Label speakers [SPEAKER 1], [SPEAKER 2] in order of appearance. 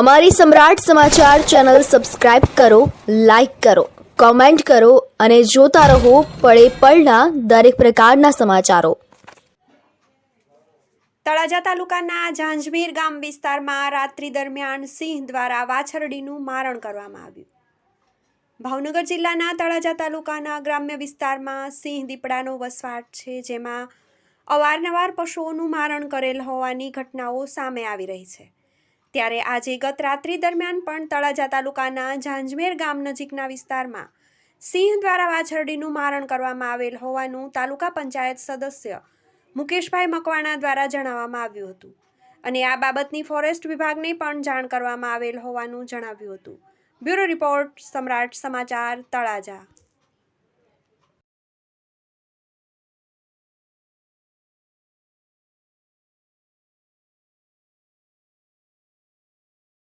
[SPEAKER 1] અમારી Samrat Samachar channel subscribe કરો, like કરો, કોમેન્ટ કરો અને જોતા રહો પળે પળના દરેક પ્રકારના સમાચારો.
[SPEAKER 2] તળાજા તાલુકાના ઝાંઝમીર ગામ વિસ્તારમાં રાત્રિ દરમિયાન સિંહ દ્વારા વાછરડીનું મારણ કરવામાં આવ્યું. ભાવનગર જિલ્લાના તળાજા તાલુકાના ગ્રામ્ય વિસ્તારમાં સિંહ દીપડાનો વસવાટ છે, જેમાં અવારનવાર પશુઓનું મારણ કરેલ હોવાની ઘટનાઓ સામે આવી રહી છે. ત્યારે આજે ગત રાત્રિ દરમિયાન પણ તળાજા તાલુકાના ઝાંઝમેર ગામ નજીકના વિસ્તારમાં સિંહ દ્વારા વાછરડીનું મારણ કરવામાં આવેલ હોવાનું તાલુકા પંચાયત સદસ્ય મુકેશભાઈ મકવાણા દ્વારા જણાવવામાં આવ્યું હતું. અને આ બાબતની ફોરેસ્ટ વિભાગને પણ જાણ કરવામાં આવેલ હોવાનું જણાવ્યું હતું. બ્યુરો રિપોર્ટ સમ્રાટ સમાચાર તળાજા.